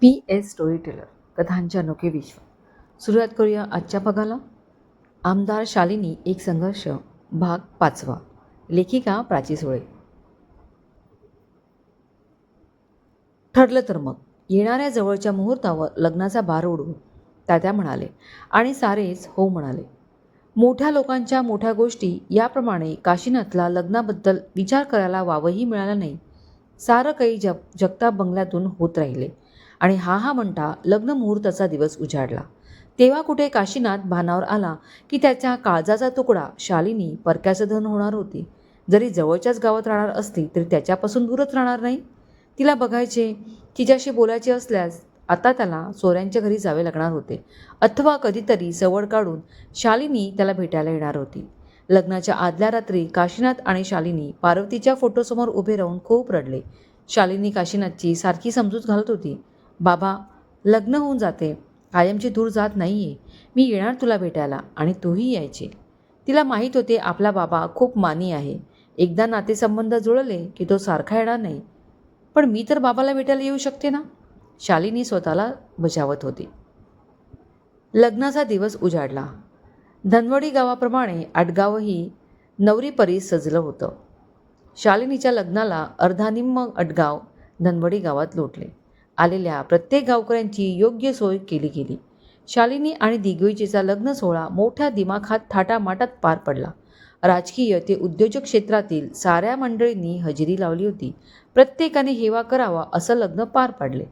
P S story teller कथांच्या अनोखे विश्व. सुरुवात करूया आजच्या भागाला. आमदार शालिनी एक संघर्ष भाग पाचवा. लेखिका प्राची सुळे. ठरलं तर मग. येणाऱ्या जवळच्या मुहूर्तावर लग्नाचा बार उडवू तात्या म्हणाले आणि सारेच हो म्हणाले. मोठ्या लोकांच्या मोठ्या गोष्टी याप्रमाणे काशीनाथला लग्नाबद्दल विचार करायला वावही मिळाला नाही. सारं काही जग जगताप बंगल्यातून होत राहिले. आणि हा हा म्हणता लग्न मुहूर्ताचा दिवस उजाडला. तेव्हा कुठे काशीनाथ भानावर आला की त्याच्या काळजाचा तुकडा शालिनी परक्याचं धन होणार होती. जरी जवळच्याच गावात राहणार असती तरी त्याच्यापासून दूरच राहणार नाही. तिला बघायचे तिच्याशी बोलायचे असल्यास आता त्याला सोऱ्यांच्या घरी जावे लागणार होते. अथवा कधीतरी सवड काढून शालिनी त्याला भेटायला येणार होती. लग्नाच्या आदल्या रात्री काशीनाथ आणि शालिनी पार्वतीच्या फोटोसमोर उभे राहून खूप रडले. शालिनी काशीनाथची सारखी समजूत घालत होती. बाबा लग्न होऊन जाते. कायमची दूर जात नाही आहे मी येणार तुला भेटायला आणि तूही यायचे. तिला माहीत होते आपला बाबा खूप मानी आहे. एकदा नातेसंबंध जुळले की तो सारखा येणार नाही. पण मी तर बाबाला भेटायला येऊ शकते ना? शालिनी स्वतःला बजावत होती. लग्नाचा दिवस उजाडला. धनवडी गावाप्रमाणे आडगावही नवरीपरी सजलं होतं. शालिनीच्या लग्नाला अर्धानिम्म अडगाव धनवडी गावात लोटले. आलेल्या प्रत्येक गावकऱ्यांची योग्य सोय केली गेली. शालिनी आणि दिग्विजयचा लग्न सोहळा मोठ्या दिमाखात थाटामाटात पार पडला. राजकीय ते उद्योजक क्षेत्रातील साऱ्या मंडळींनी हजेरी लावली होती. प्रत्येकाने हेवा करावा असं लग्न पार पाडले.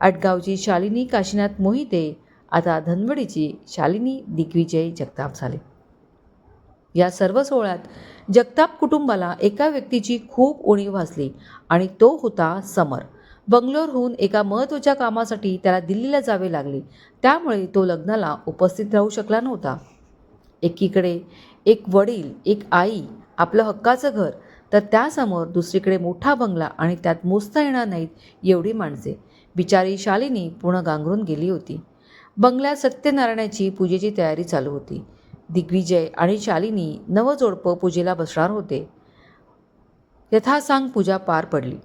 आटगावची शालिनी काशीनाथ मोहिते आता धनवडीची शालिनी दिग्विजय जगताप झाले. या सर्व सोहळ्यात जगताप कुटुंबाला एका व्यक्तीची खूप उणीव भासली आणि तो होता समर. बंगलोरहून एका महत्त्वाच्या कामासाठी त्याला दिल्लीला जावे लागले. त्यामुळे तो लग्नाला उपस्थित राहू शकला नव्हता. एकीकडे एक वडील एक आई आपलं हक्काचं घर तर त्यासमोर दुसरीकडे मोठा बंगला आणि त्यात मोजता येणार नाहीत एवढी माणसे. बिचारी शालिनी पूर्ण गांगरून गेली होती. बंगल्यात सत्यनारायणाची पूजेची तयारी चालू होती. दिग्विजय आणि शालिनी नवजोडपं पूजेला बसणार होते. यथासांग पूजा पार पडली.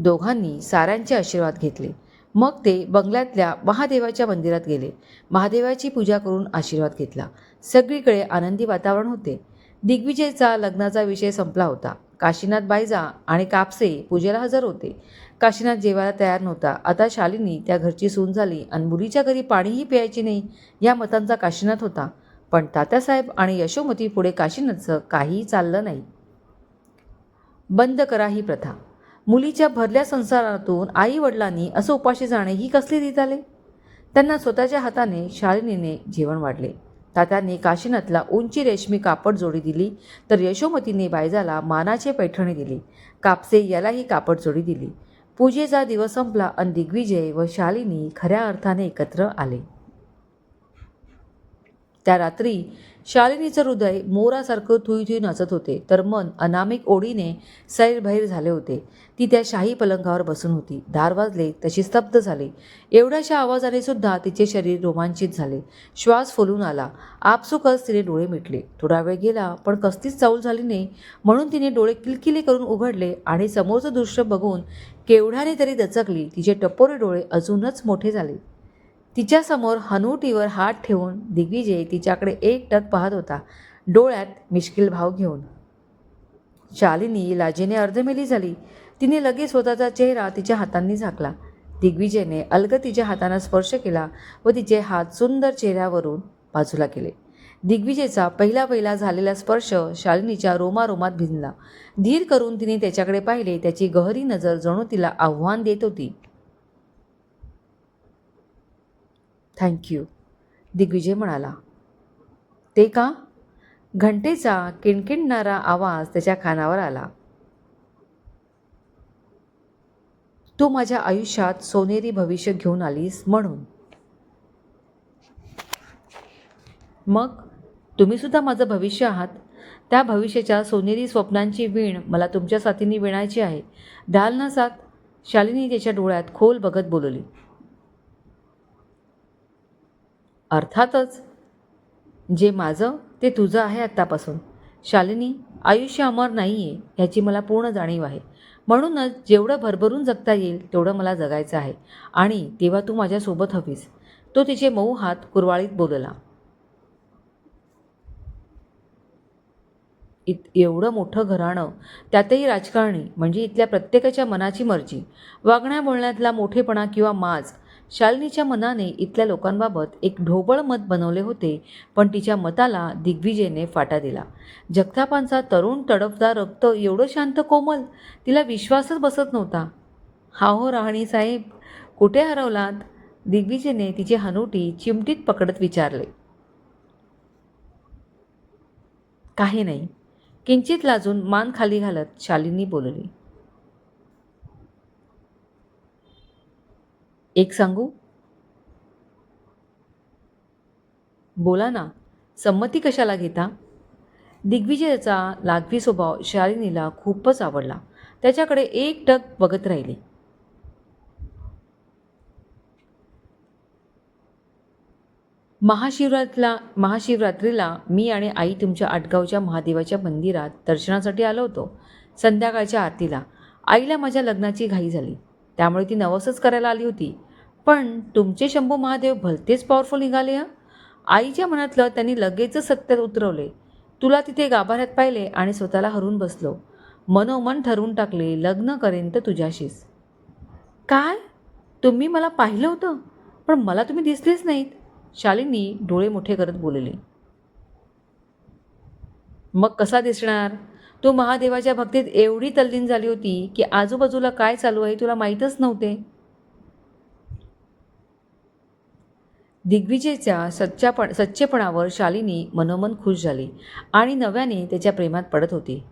दोघांनी साऱ्यांचे आशीर्वाद घेतले. मग ते बंगल्यातल्या महादेवाच्या मंदिरात गेले. महादेवाची पूजा करून आशीर्वाद घेतला. सगळीकडे आनंदी वातावरण होते. दिग्विजयचा लग्नाचा विषय संपला होता. काशीनाथ बायजा आणि कापसे पूजेला हजर होते. काशीनाथ जेवायला तयार नव्हता. आता शालिनी त्या घरची सून झाली आणि मुलीच्या घरी पाणीही प्यायचे नाही या मतांचा काशीनाथ होता. पण तात्यासाहेब आणि यशोमती पुढे काशीनाथचं काहीही चाललं नाही. बंद करा ही प्रथा. मुलीच्या भरल्या संसारातून आई वडिलांनी असं उपाशी जाणे ही कसली रीत आले? त्यांना स्वतःच्या हाताने शालिनीने जेवण वाढले. तात्याने काशीनाथला उंची रेशमी कापड जोडी दिली तर यशोमतीने बायजाला मानाचे पैठणी दिली. कापसे यालाही कापड जोडी दिली. पूजेचा दिवस संपला आणि दिग्विजय व शालिनी खऱ्या अर्थाने एकत्र आले. त्या रात्री शालिनीचं हृदय मोरासारखं थुई थुई नाचत होते. तर मन अनामिक ओढीने सैरभैर झाले होते. ती त्या शाही पलंगावर बसून होती. दार वाजले तशी स्तब्ध झाली. एवढ्याशा आवाजाने सुद्धा तिचे शरीर रोमांचित झाले. श्वास फुलून आला. आपसुकच तिने डोळे मिटले. थोडा वेळ गेला पण कसलीच चाऊल झाली नाही. म्हणून तिने डोळे किलकिले करून उघडले आणि समोरचं दृश्य बघून केवढ्याने तरी दचकली. तिचे टपोरे डोळे अजूनच मोठे झाले. तिच्यासमोर हनुटीवर हात ठेवून दिग्विजय तिच्याकडे एक टक पाहत होता. डोळ्यात मिश्किल भाव घेऊन. शालिनी लाजेने अर्धमेली झाली. तिने लगेच स्वतःचा चेहरा तिच्या हातांनी झाकला. दिग्विजयने अलग तिच्या हातांना स्पर्श केला व तिचे हात सुंदर चेहऱ्यावरून बाजूला केले. दिग्विजयचा पहिला पहिला झालेला स्पर्श शालिनीच्या रोमारोमात भिनला धीर करून तिने त्याच्याकडे पाहिले त्याची गहरी नजर जणू तिला आव्हान देत होती. थँक्यू दिग्विजय म्हणाला ते का? घंटेचा किणकिणणारा आवाज त्याच्या कानावर आला. तू माझ्या आयुष्यात सोनेरी भविष्य घेऊन आलीस म्हणून. मग तुम्ही सुद्धा माझं भविष्य आहात. त्या भविष्याच्या सोनेरी स्वप्नांची वीण मला तुमच्या साथीने विणायची आहे. द्याल ना साथ? शालिनी त्याच्या डोळ्यात खोल बघत बोलली. अर्थातच जे माझं ते तुझं आहे आत्तापासून. शालिनी आयुष्य अमर नाही आहे ह्याची मला पूर्ण जाणीव आहे. म्हणूनच जेवढं भरभरून जगता येईल तेवढं मला जगायचं आहे. आणि तेव्हा तू माझ्यासोबत हवीस. तो तिचे मऊ हात कुरवाळीत बोलला. इत एवढं मोठं घराणं त्यातही राजकारणी म्हणजे इथल्या प्रत्येकाच्या मनाची मर्जी. वागण्या बोलण्यातला मोठेपणा किंवा माज शालिनीच्या मनाने इथल्या लोकांबाबत एक ढोबळ मत बनवले होते पण तिच्या मताला दिग्विजयने फाटा दिला. जगतापांचा तरुण तडफदार रक्त एवढं शांत कोमल तिला विश्वासच बसत नव्हता. हा हो राहणी साहेब कुठे हरवलात? दिग्विजयने तिची हनुटी चिमटीत पकडत विचारले. काही नाही. किंचित लाजून मान खाली घालत शालिनी बोलली. एक सांगू? बोला ना संमती कशाला घेता? दिग्विजयाचा लागवी स्वभाव शालिनीला खूपच आवडला. त्याच्याकडे एक टक बघत राहिले. महाशिवरात्रीला महाशिवरात्रीला मी आणि आई तुमच्या आटगावच्या महादेवाच्या मंदिरात दर्शनासाठी आलो होतो संध्याकाळच्या आरतीला. आईला माझ्या लग्नाची घाई झाली. त्यामुळे ती नवसच करायला आली होती. पण तुमचे शंभू महादेव भलतेच पॉवरफुल निघाले हं? आईच्या मनातलं त्यांनी लगेचच सत्यात उतरवले. तुला तिथे गाभाऱ्यात पाहिले आणि स्वतःला हरून बसलो. मनोमन ठरवून टाकले लग्न करेन तर तुझ्याशीच. काय? तुम्ही मला पाहिलं होतं? पण मला तुम्ही दिसलेच नाहीत. शालिनी डोळे मोठे करत बोलली. मग कसा दिसणार? तो महादेवाच्या भक्तीत एवढी तल्लीन झाली होती की आजूबाजूला काय चालू आहे तुला माहीतच नव्हते? दिग्विजयच्या सच्चापण सच्चेपणावर शालिनी मनोमन खुश झाली आणि नव्याने त्याच्या प्रेमात पडत होती.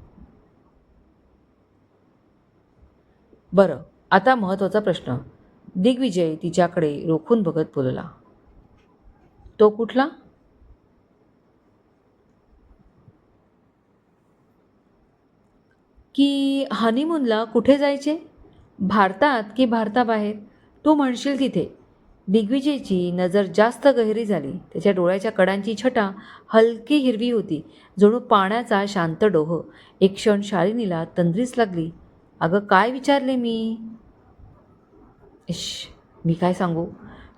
बरं आता महत्त्वाचा प्रश्न. दिग्विजय तिच्याकडे रोखून बघत बोलला. तो कुठला? की हनीमूनला कुठे जायचे? भारतात की भारताबाहेर? तू म्हणशील तिथे. दिग्विजयची नजर जास्त गहिरी झाली. त्याच्या डोळ्याच्या कडांची छटा हलकी हिरवी होती. जणू पाण्याचा शांत डोह. एक क्षण शालिनीला तंद्रीच लागली. अगं काय विचारले मी? इश मी काय सांगू?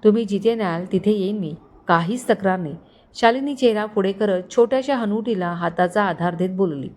तुम्ही जिथे न्याल तिथे येईन मी. काहीच तक्रार नाही. शालिनी चेहरा पुढे करत छोट्याशा हनुटीला हाताचा आधार देत बोलली.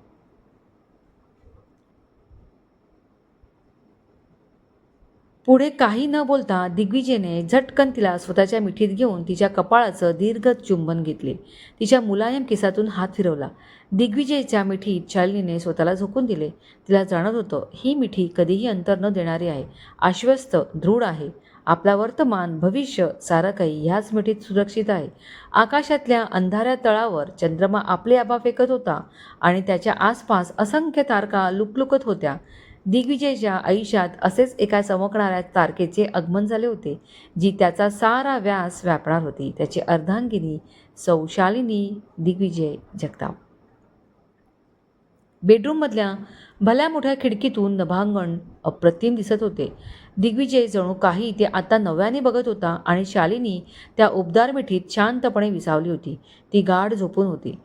पुढे काही न बोलता दिग्विजयने झटकन तिला स्वतःच्या मिठीत घेऊन तिच्या कपाळाचं दीर्घ चुंबन घेतले. तिच्या मुलायम केसातून हात फिरवला. दिग्विजयच्या मिठीत शालिनीने स्वतःला झोकून दिले. तिला जाणत होतं ही मिठी कधीही अंतर न देणारी आहे. आश्वस्त दृढ आहे. आपला वर्तमान भविष्य सारं काही ह्याच मिठीत सुरक्षित आहे. आकाशातल्या अंधाऱ्या तळावर चंद्रमा आपले आबा फेकत होता आणि त्याच्या आसपास असंख्य तारका लुकलुकत होत्या. दिग्विजयच्या आयुष्यात असेच एका चमकणाऱ्या तारकेचे आगमन झाले होते जी त्याचा सारा व्यास व्यापणार होती. त्याची अर्धांगिनी सौशालिनी दिग्विजय जगताप. बेडरूममधल्या भल्या मोठ्या खिडकीतून नभांगण अप्रतिम दिसत होते. दिग्विजय जणू काही ते आता नव्याने बघत होता आणि शालिनी त्या उबदार मिठीत शांतपणे विसावली होती. ती गाढ झोपून होती.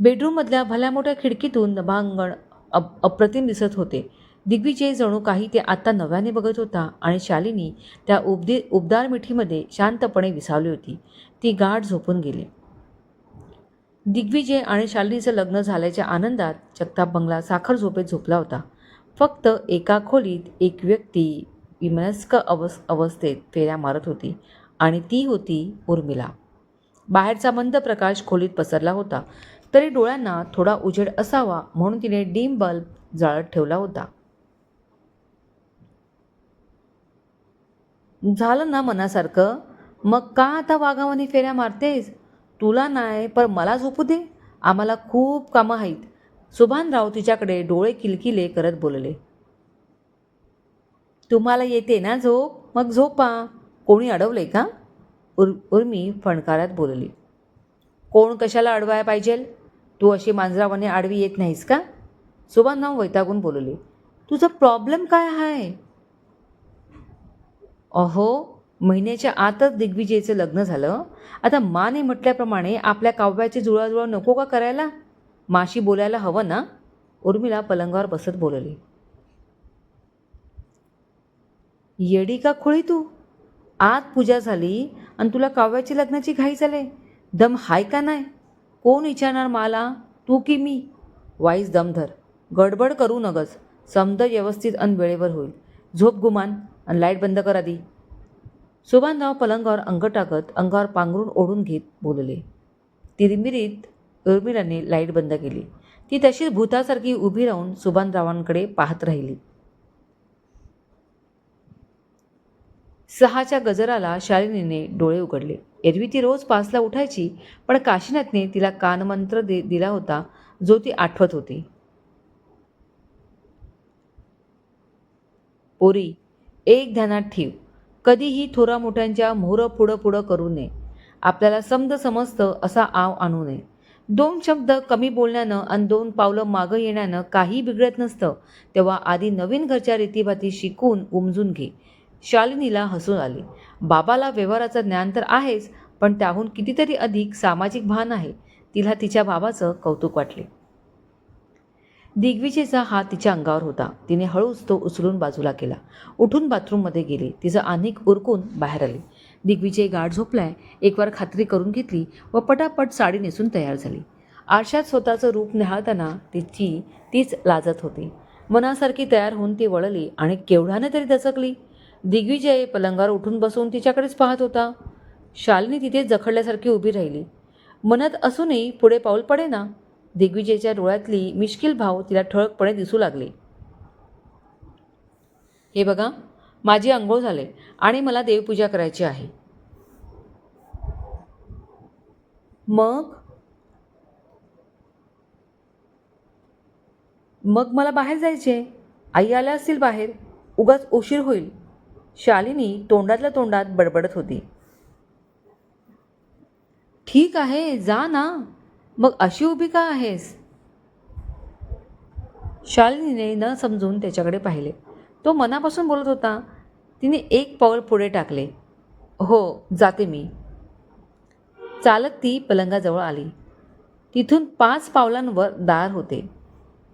बेडरूममधल्या भल्या मोठ्या खिडकीतून नभांगण अप अप्रतिम दिसत होते. दिग्विजय जणू काही ते आता नव्याने बघत होता आणि शालिनी त्या उबदी उबदार मिठीमध्ये शांतपणे विसावली होती. ती गाढ झोपून गेली. दिग्विजय आणि शालिनीचं लग्न झाल्याच्या आनंदात जगताप बंगला साखर झोपेत झोपला होता. फक्त एका खोलीत एक व्यक्ती विमनस्क अवस् अवस्थेत फेऱ्या मारत होती आणि ती होती उर्मिला. बाहेरचा मंद प्रकाश खोलीत पसरला होता. तरी डोळ्यांना थोडा उजेड असावा म्हणून तिने डीम बल्ब जाळत ठेवला होता. झालं ना मनासारखं? मग का आता वाघावानी फेऱ्या मारतेस? तुला नाही पण मला झोपू दे. आम्हाला खूप कामं आहेत. सुभानराव तिच्याकडे डोळे किलकिले करत बोलले. तुम्हाला येते ना झोप? मग झोपा कोणी अडवले का? उर उर्मी फणकारात बोलली. कोण कशाला अडवाय पाहिजेल? तू अशी मांजरावाने आडवी येत नाहीस का? सुभानराव वैतागून बोलले तुझा प्रॉब्लेम काय आहे? अहो महिन्याच्या आतच दिग्विजयचं लग्न झालं. आता माने म्हटल्याप्रमाणे आपल्या काव्याची जुळाजुळा नको का करायला? माशी बोलायला हवं ना? उर्मिला पलंगावर बसत बोलली. येडी का खोळी तू? आत पूजा झाली आणि तुला काव्याची लग्नाची घाई झाले. दम हाय का नाही? कोण विचारणार मला? तू की मी? वाईस दमधर. गडबड करू नगस. समद व्यवस्थित अन वेळेवर होईल. झोप गुमान आणि लाइट बंद कर आधी. सुभानराव पलंगावर अंग टाकत अंगावर पांघरून ओढून घेत बोलले. तिरमिरीत उर्मिलाने लाइट बंद केली. ती तशीच भूतासारखी उभी राहून सुभानरावांकडे पाहत राहिली. सहाच्या गजराला शालिनीने डोळे उघडले. एरवी ती रोज पाचला उठायची पण काशीनाथने तिला कानमंत्र दे दिला होता जो ती आठवत होती. पोरी एक ध्यानात ठेव. कधीही थोरा मोठ्यांच्या मोहरं पुढं पुढं करू नये. आपल्याला समज समजतं असा आव आणू नये. दोन शब्द कमी बोलण्यानं आणि दोन पावलं मागं येण्यानं काही बिघडत नसतं तेव्हा आधी नवीन घरच्या रीतीभाती शिकून उमजून घे. शालिनीला हसून आले. बाबाला व्यवहाराचं ज्ञान तर आहेच पण त्याहून कितीतरी अधिक सामाजिक भान आहे तिला तिच्या बाबाचं कौतुक वाटले. दिग्विजयचा हात तिच्या अंगावर होता. तिने हळूच तो उचलून बाजूला केला. उठून बाथरूममध्ये गेली. तिचं अनेक उरकून बाहेर आले. दिग्विजय गाढ झोपलाय एकवार खात्री करून घेतली व पटापट साडी नेसून तयार झाली. आरशात स्वतःचं रूप निहाळताना तिची तीच लाजत होती. मनासारखी तयार होऊन ती वळली आणि केवढ्याने तरी दचकली? दिग्विजय पलंगावर उठून बसून तिच्याकडेच पाहत होता. शालिनी तिथे जखडल्यासारखी उभी राहिली. मनात असूनही पुढे पाऊल पडे ना दिग्विजयच्या डोळ्यातली मिश्किल भाव तिला ठळकपणे दिसू लागले. हे बघा माझी आंघोळ झाले आणि मला देवपूजा करायची आहे. मग? मग मला बाहेर जायचे आई आल्या असतील बाहेर. उगाच उशीर होईल. शालिनी तोंडातल्या तोंडात बडबडत होती. ठीक आहे जा ना. मग अशी उभी का आहेस? शालिनीने न समजून त्याच्याकडे पाहिले. तो मनापासून बोलत होता तिने एक पाऊल पुढे टाकले. हो जाते मी. चालत ती पलंगाजवळ आली. तिथून पाच पावलांवर दार होते.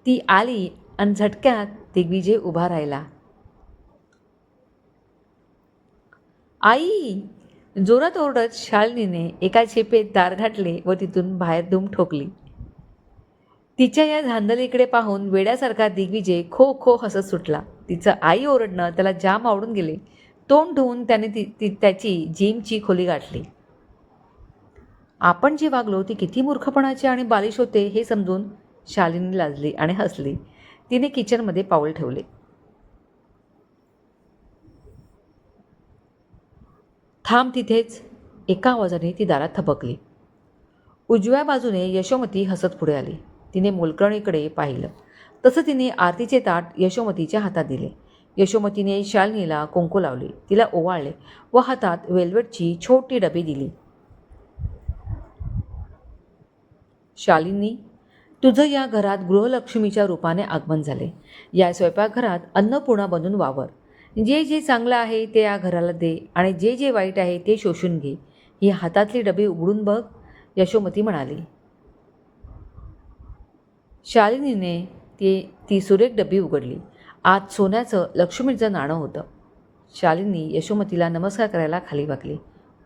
ती आली आणि झटक्यात दिग्विजय उभा राहिला. आई जोरात ओरडत शालिनीने एका झेपेत दार घाटले व तिथून बाहेर धूम ठोकली. तिच्या या धांदलीकडे पाहून वेड्यासारखा दिग्विजय खो खो हसत सुटला. तिचं आई ओरडणं त्याला जाम आवडून गेले. तोंड धुवून त्याने ती ती त्याची जिमची खोली गाठली. आपण जे वागलो ती किती मूर्खपणाचे आणि बालिश होते हे समजून शालिनी लाजली आणि हसली. तिने किचनमध्ये पाऊल ठेवले. थांब तिथेच. एका आवाजाने ती दारात थबकली उजव्या बाजूने यशोमती हसत पुढे आली. तिने मोलकरणीकडे पाहिलं. तसं तिने आरतीचे ताट यशोमतीच्या हातात दिले. यशोमतीने शालिनीला कुंकू लावली. तिला ओवाळले व हातात वेल्वेटची छोटी डबी दिली. शालिनी तुझं या घरात गृहलक्ष्मीच्या रूपाने आगमन झाले. या स्वयंपाकघरात अन्नपूर्णा बनून वावर. जे जे चांगलं आहे ते या घराला दे आणि जे जे वाईट आहे ते शोषून घे. ही हातातली डबी उघडून बघ यशोमती म्हणाली. शालिनीने ती ती सुरेख डबी उघडली. आत सोन्याचं लक्ष्मीचं नाणं होतं. शालिनी यशोमतीला नमस्कार करायला खाली वाकली.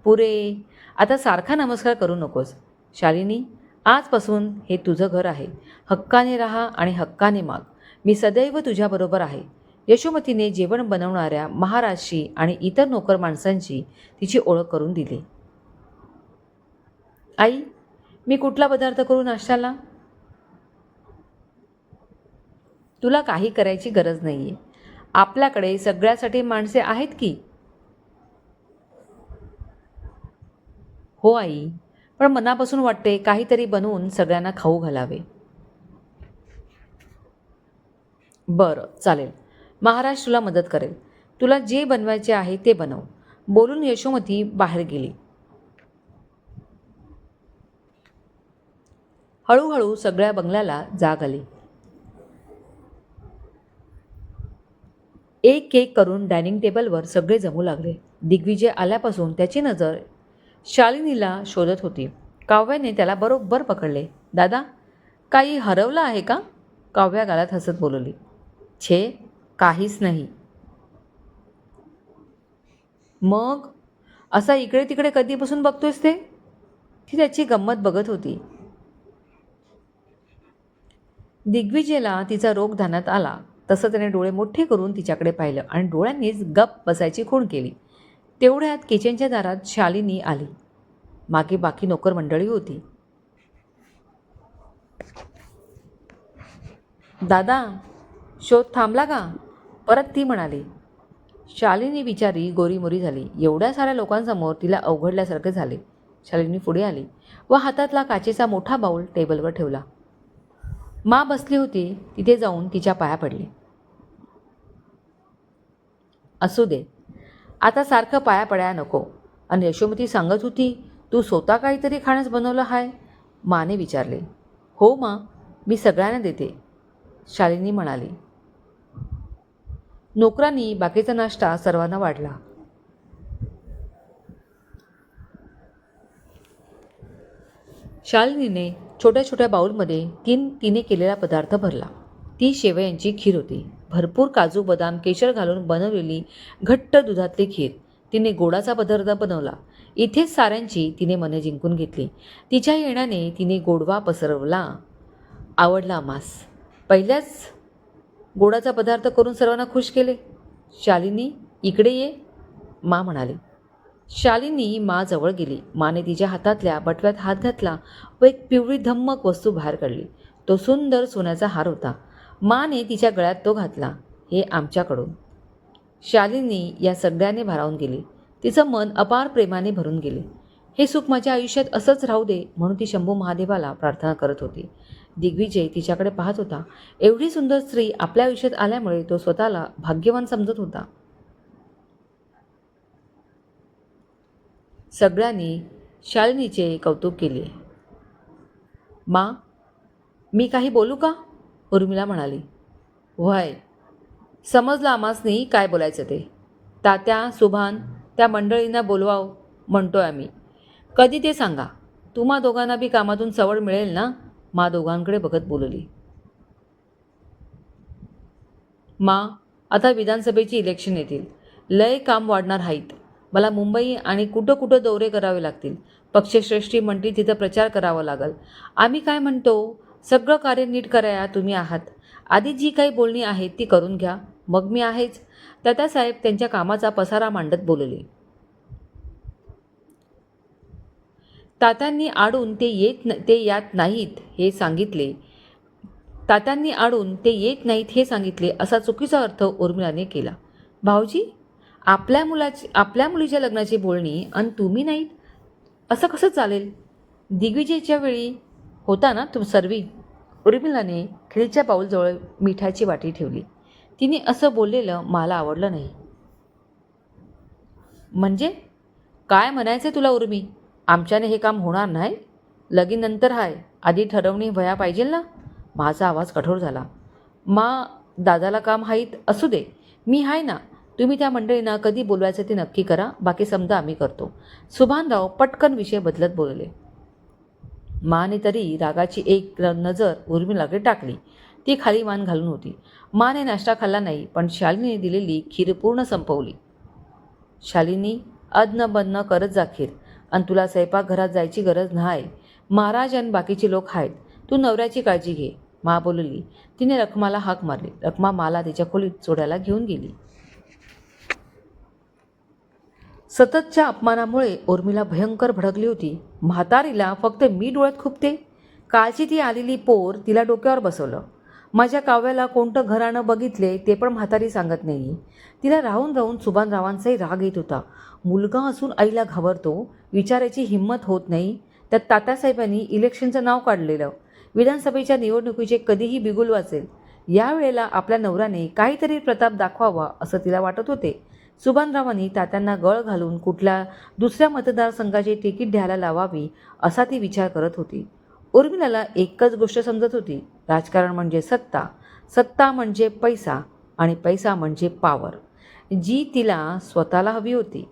पुरे आता सारखा नमस्कार करू नकोस. शालिनी आजपासून हे तुझं घर आहे. हक्काने राहा आणि हक्काने माग. मी सदैव तुझ्याबरोबर आहे. यशोमतीने जेवण बनवणाऱ्या महाराजशी आणि इतर नोकर माणसांची तिची ओळख करून दिली. आई मी कुठला पदार्थ करू नाश्त्याला? तुला काही करायची गरज नाही आहे आपल्याकडे सगळ्यासाठी माणसे आहेत की? हो आई पण मनापासून वाटते काहीतरी बनवून सगळ्यांना खाऊ घालावे. बरं चालेल. महाराज तुला मदत करेल. तुला जे बनवायचे आहे ते बनव. बोलून यशोमती बाहेर गेली. हळूहळू सगळ्या बंगल्याला जाग आली. एक केक करून डायनिंग टेबलवर सगळे जमू लागले. दिग्विजय आल्यापासून त्याची नजर शालिनीला शोधत होती. काव्याने त्याला बरोबर पकडले. दादा काही हरवलं आहे का? काव्या गालात हसत बोलवली छे काहीच नाही. मग असा इकडे तिकडे कधीपासून बघतोयस ते? ती त्याची गंमत बघत होती. दिग्विजयला तिचा रोग ध्यानात आला. तसं त्याने डोळे मोठे करून तिच्याकडे पाहिलं आणि डोळ्यांनीच गप बसायची खूण केली. तेवढ्यात किचनच्या दारात शालिनी आली. मागे बाकी नोकर मंडळी होती. दादा शोध थांबला का? परत ती म्हणाली शालिनी विचारी गोरीमोरी झाली. एवढ्या साऱ्या लोकांसमोर तिला अवघडल्यासारखे झाले. शालिनी पुढे आली व हातातला काचेचा मोठा बाऊल टेबलवर ठेवला. मा बसली होती तिथे जाऊन तिच्या पाया पडली. असू दे आता सारखं पाया पडाया नको. आणि यशोमती सांगत होती तू स्वतः काहीतरी खाण्यास बनवलं हाय? माने विचारले. हो मा मी सगळ्यांना देते. शालिनी म्हणाली. नोकरांनी बाकीचा नाश्ता सर्वांना वाढला. शालिनीने छोट्या छोट्या बाऊलमध्ये तीन तिने केलेला पदार्थ भरला. ती शेवयांची खीर होती. भरपूर काजू बदाम केशर घालून बनवलेली घट्ट दुधातली खीर तिने गोडाचा पदार्थ बनवला. इथेच साऱ्यांची तिने मने जिंकून घेतली. तिच्या येण्याने तिने गोडवा पसरवला. आवडला मास. पहिल्याच गोडाचा पदार्थ करून सर्वांना खुश केले. शालिनी इकडे ये. मा म्हणाली शालिनी मा जवळ गेली. माने तिच्या हातातल्या बटव्यात हात घातला व एक पिवळी धम्मक वस्तू बाहेर काढली. तो सुंदर सोन्याचा हार होता. माने तिच्या गळ्यात तो घातला. हे आमच्याकडून. शालिनी या सगळ्याने भारावून गेली. तिचं मन अपार प्रेमाने भरून गेले. हे सुख माझ्या आयुष्यात असंच राहू दे म्हणून ती शंभू महादेवाला प्रार्थना करत होती. दिग्विजय तिच्याकडे पाहत होता. एवढी सुंदर स्त्री आपल्या आयुष्यात आल्यामुळे तो स्वतःला भाग्यवान समजत होता. सगळ्यांनी शालिनीचे कौतुक केले. मा मी काही बोलू का? उर्मिला म्हणाली. व्हाय. समजलं आमासनी काय बोलायचं ते. तात्या सुभान त्या मंडळींना बोलवाव म्हणतोय आम्ही. कधी ते सांगा. तुम्हा दोघांना बी कामातून सवड मिळेल ना? मा दोघांकडे बघत बोलली. मा आता विधानसभेची इलेक्शन येतील. लय काम वाढणार आहेत मला मुंबई आणि कुठं कुठं दौरे करावे लागतील. पक्षश्रेष्ठी म्हणतील तिथं प्रचार करावा लागेल. आम्ही काय म्हणतो? सगळं कार्य नीट कराया तुम्ही आहात. आधी जी काही बोलणी आहेत ती करून घ्या. मग मी आहेच. तात्यासाहेब त्यांच्या कामाचा पसारा मांडत बोलले. तात्यांनी आडून ते येत न ते यात नाहीत हे सांगितले. तात्यांनी आडून ते येत नाहीत हे सांगितले असा चुकीचा अर्थ उर्मिलाने केला. भाऊजी आपल्या मुलाची आपल्या मुलीच्या लग्नाची बोलणी आणि तुम्ही नाहीत? असं कसं चालेल? दिग्विजयच्या वेळी होता ना तुम सर्वी? उर्मिलाने खिळीच्या पाऊलजवळ मिठाची वाटी ठेवली. तिने असं बोललेलं मला आवडलं नाही. म्हणजे? काय म्हणायचं तुला उर्मी? आमच्याने हे काम होणार नाही. लगीन नंतर हाय आधी ठरवणी वया पाहिजे ना? माझा आवाज कठोर झाला. मा दादाला काम हाईत असू दे. मी हाय ना. तुम्ही त्या मंडळींना कधी बोलवायचं ते नक्की करा. बाकी समजा आम्ही करतो. सुभानराव पटकन विषय बदलत बोलले. माने तरी रागाची एक नजर उर्मिलाकडे टाकली. ती खाली मान घालून होती. माने नाश्ता खाल्ला नाही पण शालिनीने दिलेली खीर पूर्ण संपवली. शालिनी अदन करत जा खीर. आणि तुला स्वयंपाकघरात जायची गरज नाही. महाराज आणि बाकीचे लोक आहेत. तू नवऱ्याची काळजी घे. मा बोलली. तिने रखमाला हाक मारली. रखमा माला तिच्या खोलीत सोडायला घेऊन गेली. सततच्या अपमानामुळे उर्मिला भयंकर भडकली होती. म्हातारीला फक्त मी डोळ्यात खुपते. काळची ती आलेली पोर तिला डोक्यावर बसवलं. माझ्या काव्याला कोणतं घरानं बघितले ते पण म्हातारी सांगत नाही. तिला राहून राहून सुभानरावांचाही राग येत होता. मुलगा असून आईला घाबरतो विचारायची हिंमत होत नाही. त्यात तात्यासाहेबांनी इलेक्शनचं नाव काढलेलं. विधानसभेच्या निवडणुकीचे कधीही बिगुल वाचेल. यावेळेला आपल्या नवऱ्याने काहीतरी प्रताप दाखवावा असं तिला वाटत होते. सुभानरावांनी तात्यांना गळ घालून कुठल्या दुसऱ्या मतदारसंघाची तिकीट द्यायला लावावी असा ती विचार करत होती. उर्मिलाला एकच गोष्ट समजत होती. राजकारण म्हणजे सत्ता. सत्ता म्हणजे पैसा आणि पैसा म्हणजे पावर जी तिला स्वतःला हवी होती.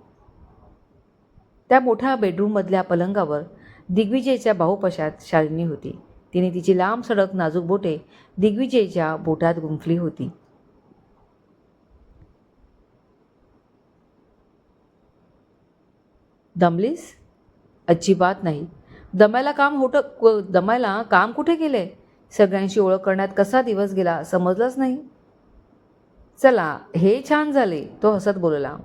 त्या मोठ्या बेडरूममधल्या पलंगावर दिग्विजयच्या बाहुपशात शालिनी होती. तिने तिची लांब सडक नाजूक बोटे दिग्विजयच्या बोटात गुंफली होती. दमलीस? अजिबात नाही. दमायला काम होतं दमायला काम कुठे गेले सगळ्यांशी ओळख करण्यात कसा दिवस गेला समजलंच नाही. चला हे छान झाले तो हसत बोलला.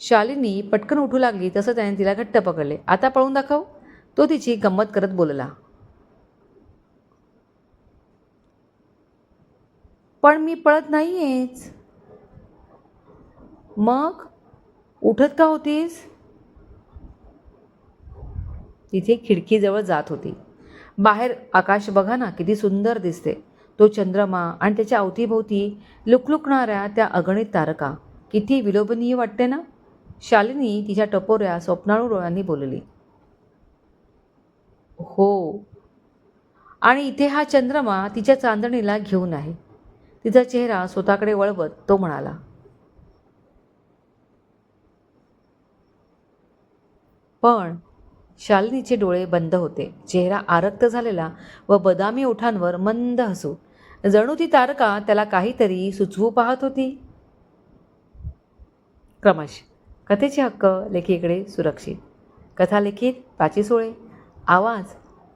शालिनी पटकन उठू लागली तसं त्याने तिला घट्ट पकडले. आता पळून दाखव. तो तिची गंमत करत बोलला. पण मी पळत नाहीयेच. मग? उठत का होतीस? तिथे खिडकीजवळ जात होती. बाहेर आकाश बघा ना किती सुंदर दिसते. तो चंद्रमा आणि त्याच्या अवतीभोवती लुकलुकणाऱ्या त्या अगणित तारका. किती विलोभनीय वाटते ना? शालिनी तिच्या टपोऱ्या स्वप्नाळू डोळ्यांनी बोलली. हो. आणि इथे हा चंद्रमा तिच्या चांदणीला घेऊन आहे. तिचा चेहरा स्वतःकडे वळवत तो म्हणाला. पण शालिनीचे डोळे बंद होते. चेहरा आरक्त झालेला व बदामी ओठांवर मंद हसू. जणू ती तारका त्याला काहीतरी सुचवू पाहत होती. क्रमश. कथेचे हक्क लेखीकडे सुरक्षित. कथा लिखित प्राची सोळे. आवाज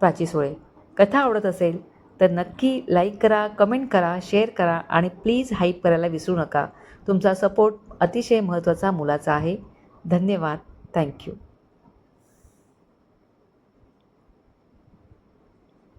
प्राची सोळे. कथा आवडत असेल तर नक्की लाईक करा कमेंट करा शेअर करा आणि प्लीज हाईप करायला विसरू नका. तुमचा सपोर्ट अतिशय महत्त्वाचा मुलाचा आहे. धन्यवाद. थँक्यू.